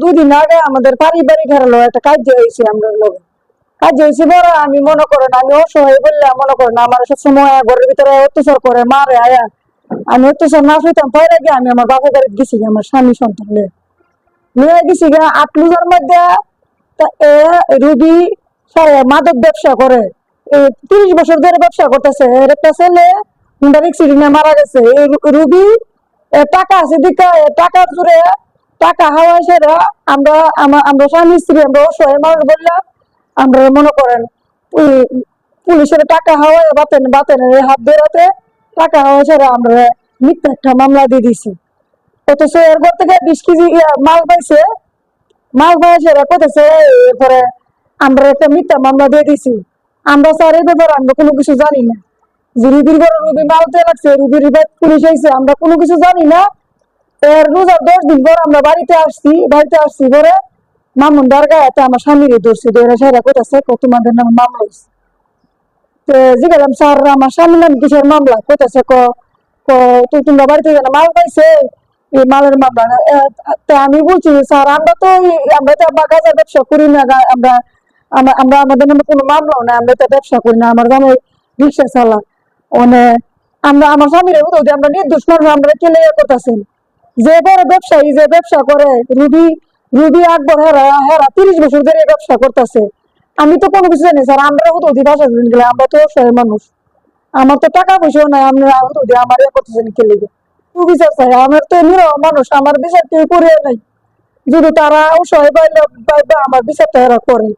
দুই দিন আগে আমাদের পারিবারিক হারালো, একটা কাজ হয়েছে আমরা লোক। কাজ হয়েছে বড়, আমি মনে করেন, আমি অসহায় বললে মনে করেন, আমার সব সময় ঘরের ভিতরে অত্যাচার করে, মারে, আয়া। আমি অত্যাচার না শুইতাম পরে গিয়ে আমি আমার বাপের বাড়ি গেছি আমার স্বামী সন্তান নিয়ে নিয়ে গেছি গিয়ে, আট লুজার মধ্যে এ রুবি, সারে মাদক ব্যবসা করে। তিরিশ বছর ধরে ব্যবসা করতেছে, এর একটা ছেলে হুন্ডার অ্যাক্সিডেন্টে মারা গেছে। রুবি টাকা আছে দিকা টাকা জুড়ে টাকা হাওয়া সেরা, আমরা আমরা স্বামী স্ত্রী, আমরা অসহায় মানুষ বললাম আমরা মনে করেন, পুলি- পুলিশের টাকা হাওয়ায় বাতেন বাতেন হাত বেরোতে টাকা হাওয়া সেরা আমরা মিথ্যা একটা মামলা দিয়ে দিছি। অথচ থেকে বিশ কেজি মাল পাইছে মাল পাইছে এরা কইতেছে এরপরে আমরা একটা মিথ্যা মামলা দিয়ে দিছি। আমরা স্যার এই ব্যাপারে আমরা কোনো কিছু জানি না। যে রুবির ঘরে রুবি দিয়ে লাগছে, রুবির পুলিশ আইছে, আমরা কোনো কিছু জানি না। এর রোজার দশ দিন পর আমরা বাড়িতে আসছি বাড়িতে আসছি পরে মামুন দরগা এতে আমার স্বামীরে ধরছি, ধরে সেরা কইতেছে তোমাদের নামে মামলা হয়েছে তো জিজ্ঞাসলাম স্যার, আমার স্বামীর নাম কিসের মামলা? কইতেছে, ক তুই তোমরা বাড়িতে যেন মাল পাইছে? এই মালের মামলা তা আমি বলছি, স্যার, আমরা তো আমরা তো বাগাজার ব্যবসা করি না আমরা আমরা আমাদের নামে কোনো মামলাও না আমরা তো ব্যবসা করি না, আমার গ্রামে রিক্সা চালা মানে আমরা, আমার স্বামীর আমরা নির্দোষ মানুষ, আমরা কেলে করতেছেন যে বড় ব্যবসায়ী যে ব্যবসা করে, রুবি রুবি আকবর হেরা হেরা তিরিশ বছর ধরে ব্যবসা করতেছে। আমি তো কোনো কিছু জানি স্যার, আমরা উদয় দিয়ে বাসা গেলে আমরা তো অসহায় মানুষ। আমার তো টাকা পয়সাও নাই, আমি আমার ইয়ে তুই বিচার চাই আমার তো নিরহ মানুষ, আমার বিচার কেউ করে নাই। যদি তারা অসহায় পাইলে পাইবে আমার বিচারটা এরা করে।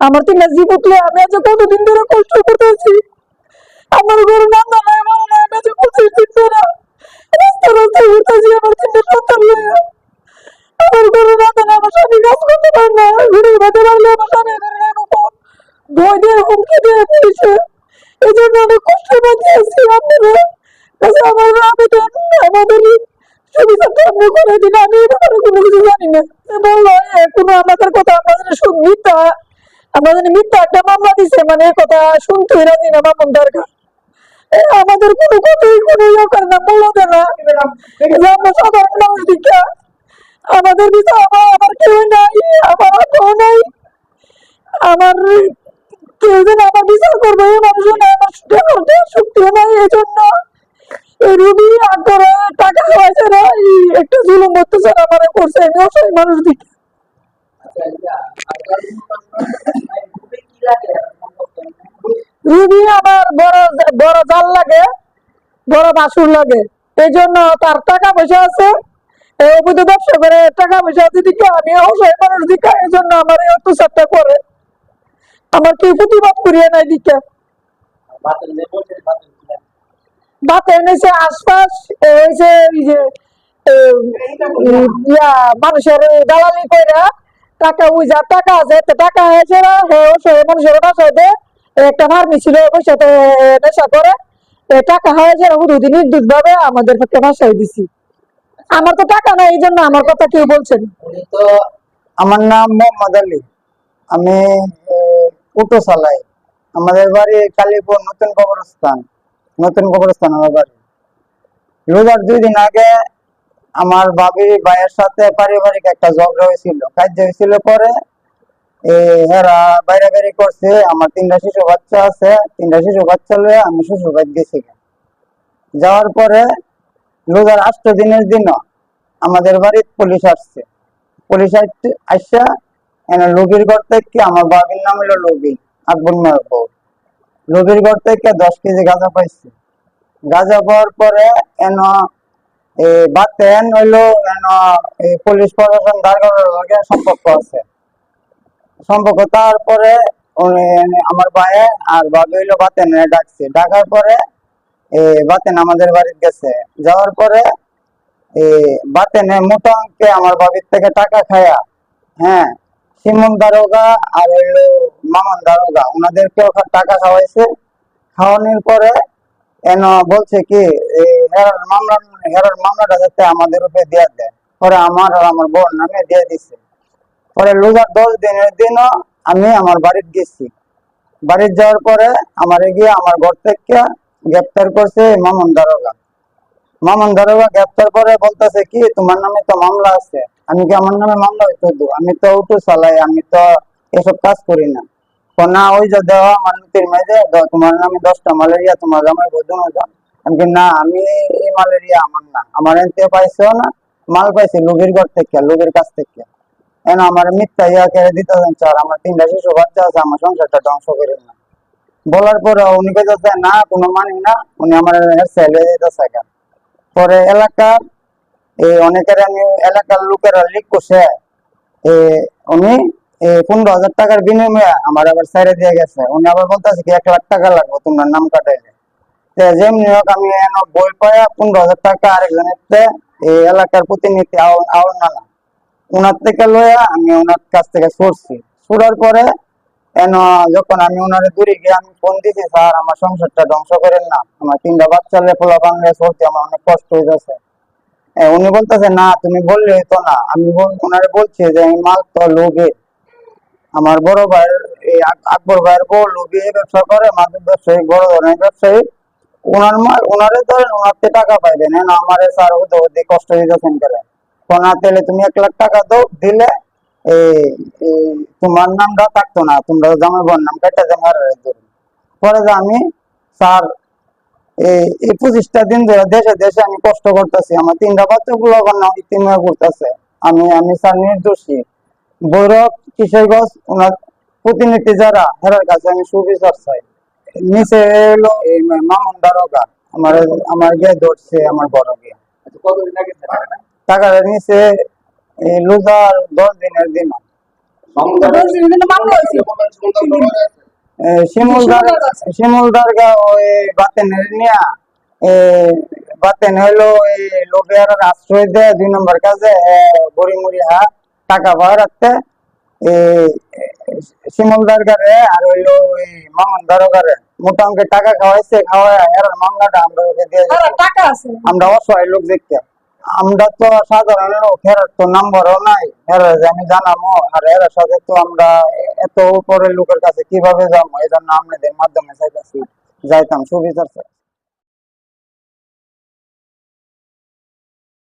আমার তিনটা জীব উঠলে আমি আজ কতদিন ধরে কষ্ট করতেছি। আমার গরু নাই মনে নাই আমি আজ রাস্তা রাস্তায় ঘুরতেছি বেঁধে রাখলে আমার স্বামী ধরে ভয় দিয়ে হুমকি দিয়ে পুলিশে এই জন্য অনেক কষ্টের মধ্যে আছি আপনারা আমার আমাদের সুবিধাটা আপনি করে দিন আমি এই ব্যাপারে কোনো কিছু জানি না বলল কোনো আমাদের কথা আমাদের মিথ্যা আমাদের মিথ্যা একটা মামলা দিছে মানে কথা শুনতে রাজি না। মামুন দরকার আমাদের কোনো কথাই কোনো ইয়ে করে না বলল না আমরা সাধারণ মানুষ দিকা আমাদের বিষয় আমার আমার কেউ নাই আমার কেউ নাই। আমার কেউ যেন আমার বিচার করবে, এই মানুষ না আমার শক্তিও নাই এই জন্য রুবি টাকা হয়েছে না জুলুম আমার করছে অসহায় মানুষ দিকে রুবি আমার বড় বড় জাল লাগে, বড় বাসুর লাগে। এই জন্য তার টাকা পয়সা আছে করে অসহায় করে। মানুষের দালালি কইরা টাকা ওই যা টাকা আছে টাকা হয়েছে অসহায় মানুষের দে। একটা ফার্মি ছিল নেশা করে। টাকা হয়েছে না, হুদুদি নির্দুষ ভাবে আমাদের পক্ষে বাসায় দিছি। আমার তো টাকা নাই এই জন্য আমার কথা কেউ বলছেন তো আমার নাম মোহাম্মদ আলী। আমি অটো চালাই আমাদের বাড়ি কালীপুর, নতুন কবরস্থান। নতুন কবরস্থান আমার বাড়ি। রোজার দুই দিন আগে আমার বাবি ভাইয়ের সাথে পারিবারিক একটা ঝগড়া হয়েছিল। কাজ হয়েছিল পরে এরা বাইরে বাইরে করছে। আমার তিনটা শিশু বাচ্চা আছে। তিনটা শিশু বাচ্চা লয়ে আমি শ্বশুর বাড়ি গেছি। যাওয়ার পরে রোজার আষ্ট দিনের দিনও আমাদের বাড়িতে পুলিশ আসছে। পুলিশ এনে রোগীর ঘর থেকে আমার বাবির নাম হলো রবি আকবর বউ রোগীর ঘর থেকে দশ কেজি গাঁজা পাইছে। গাঁজা পাওয়ার পরে এন বাতেন হইল এন পুলিশ প্রশাসন দারগার লগে সম্পর্ক আছে। সম্পর্ক তারপরে আমার ভাইয়ে আর বাবি হইল বাতেন ডাকছে। ডাকার পরে বাতেন আমাদের বাড়িতে গেছে। যাওয়ার পরে বাতেনে মোটা অঙ্কে আমার বাবির থেকে টাকা খায়া হ্যাঁ সিমন দারোগা আর হইল মামন দারোগা খা- টাকা খাওয়াইছে। খাওয়ানোর পরে, এন বলছে কি হেরার মামলা, হেরার মামলাটা যাতে আমাদের উপরে দিয়ে দেয়। পরে আমার আর আমার বোন নামে দিয়ে দিছে। পরে রোজার দশ দিনের দিনও আমি আমার বাড়িতে গেছি। বাড়িতে যাওয়ার পরে, আমার গিয়ে আমার ঘর থেকে গ্রেপ্তার করছে মামুন দারোগা। মামুন দারোগা গ্রেপ্তার করে বলতেছে কি তোমার নামে তো মামলা আছে। আমি কি আমার নামে মামলা হইতো দু আমি তো অটো চালাই আমি তো এসব কাজ করি না। না ওই যে দেওয়া আমার তোমার নামে দশটা ম্যালেরিয়া তোমার আমি কি, না আমি এই ম্যালেরিয়া আমার না। আমার এনতে না মাল পাইছি লোকের ঘর থেকে লোকের কাছ থেকে। এখন আমার মিথ্যা ইয়া কেড়ে দিতে আমার তিনটা শিশু বাচ্চা আছে আমার সংসারটা ধ্বংস করেন না বলার পরে উনি কেছে না, কোনো মানি না। উনি আমার ছেলে দিতেছে পরে এলাকার এই অনেকের আমি, এলাকার লোকেরা লিক করছে। উনি পনেরো হাজার টাকার বিনিময়ে আমার আবার ছেড়ে দিয়ে গেছে। উনি আবার বলতেছে কি, এক লাখ টাকা লাগবে তোমার নাম কাটাইলে। যেমনি হোক আমি এন বই পাইয়া পনেরো হাজার টাকা আরেকজনের এই এলাকার প্রতিনিধি আউল নানা ওনার থেকে লইয়া আমি ওনার কাছ থেকে সরছি। সরার পরে এন যখন আমি ওনারে দূরে গিয়ে আমি ফোন দিছি, স্যার, আমার সংসারটা ধ্বংস করেন না। আমার তিনটা বাচ্চা লেপলা বাংলা সরতে আমার অনেক কষ্ট হয়ে যাচ্ছে উনি বলতেছে, না, তুমি বললে হইতো না। আমি ওনারে বলছি যে আমি মাল তো লোভে। আমার বড় ভাইয়ের, এই আকবর ভাইয়ের বউ লোভে ব্যবসা করে মাদক ব্যবসায়ী, বড় ধরনের ব্যবসায়ী। ওনার মাল ওনারে ধরেন ওনার থেকে টাকা পাইবেন না আমারে স্যার ওদের কষ্ট দিতেছেন করে কোনা তেলে তুমি এক লাখ টাকা দাও, দিলে তোমার নামটা থাকতো না, তোমরা জামাই বোন নাম কেটে যে মারা ধরুন পরে যে আমি স্যার, এই পঁচিশটা দিন ধরে দেশে দেশে আমি কষ্ট করতেছি, আমার তিনটা বাচ্চা গুলো ইতিমে করতেছে আমি আমি স্যার নির্দোষী। বৈরব কিশোরগঞ্জ, ওনার প্রতিনিধি যারা, হেরার কাছে আমি সুবিচার চাই। নিচে এলো এই মামুন দারোগা, আমার আমার গিয়ে ধরছে আমার বড় গিয়ে। টাকার নিচে এই দশ দিনের দিন দশ দিনের জন্য মামলা হয়েছে। শিমুলদার শিমুলদার কাছে। শিমুলদার গা ওই বাতেন নিয়া বাতেন হইল এই লোকের আশ্রয় দেয় দুই নম্বর কাজে বড়ি মুড়ি হা টাকা পাওয়া রাখতে শিমুলদার গারে আর হইল ওই মামন দারোগারে মোটা অঙ্কের টাকা খাওয়াইছে খাওয়াই এর মামলাটা আমরা ওকে দিয়ে টাকা আছে আমরা অসহায় লোক দেখতে আমরা তো সাধারণ লোক হেরার তো নাম্বারও নাই। হেরা আমি জানামো, আর এর সাথে তো আমরা এত উপরের লোকের কাছে কীভাবে যাব? এই জন্য আপনাদের মাধ্যমে যাইতাম সুবিচার চাই